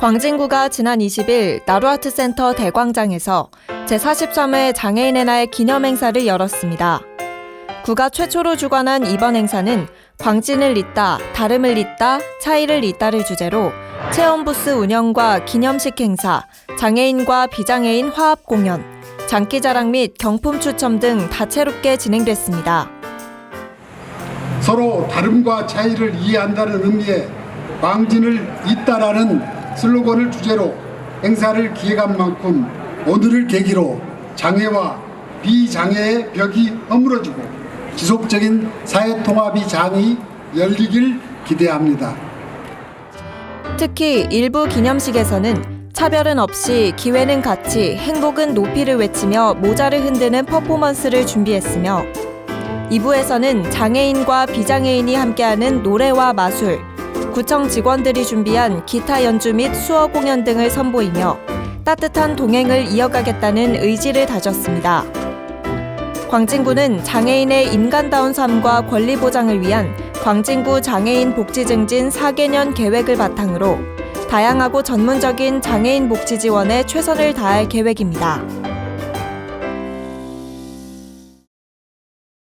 광진구가 지난 20일 나루아트센터 대광장에서 제43회 장애인의 날 기념행사를 열었습니다. 구가 최초로 주관한 이번 행사는 광진을 잇다, 다름을 잇다, 차이를 잇다를 주제로 체험 부스 운영과 기념식 행사, 장애인과 비장애인 화합 공연, 장기자랑 및 경품 추첨 등 다채롭게 진행됐습니다. 서로 다름과 차이를 이해한다는 의미의 광진을 잇다라는 슬로건을 주제로 행사를 기획한 만큼 오늘을 계기로 장애와 비장애의 벽이 허물어지고 지속적인 사회통합이 장이 열리길 기대합니다. 특히 일부 기념식에서는 차별은 없이 기회는 같이 행복은 높이를 외치며 모자를 흔드는 퍼포먼스를 준비했으며 2부에서는 장애인과 비장애인이 함께하는 노래와 마술, 구청 직원들이 준비한 기타 연주 및 수어 공연 등을 선보이며 따뜻한 동행을 이어가겠다는 의지를 다졌습니다. 광진구는 장애인의 인간다운 삶과 권리 보장을 위한 광진구 장애인 복지 증진 4개년 계획을 바탕으로 다양하고 전문적인 장애인 복지 지원에 최선을 다할 계획입니다.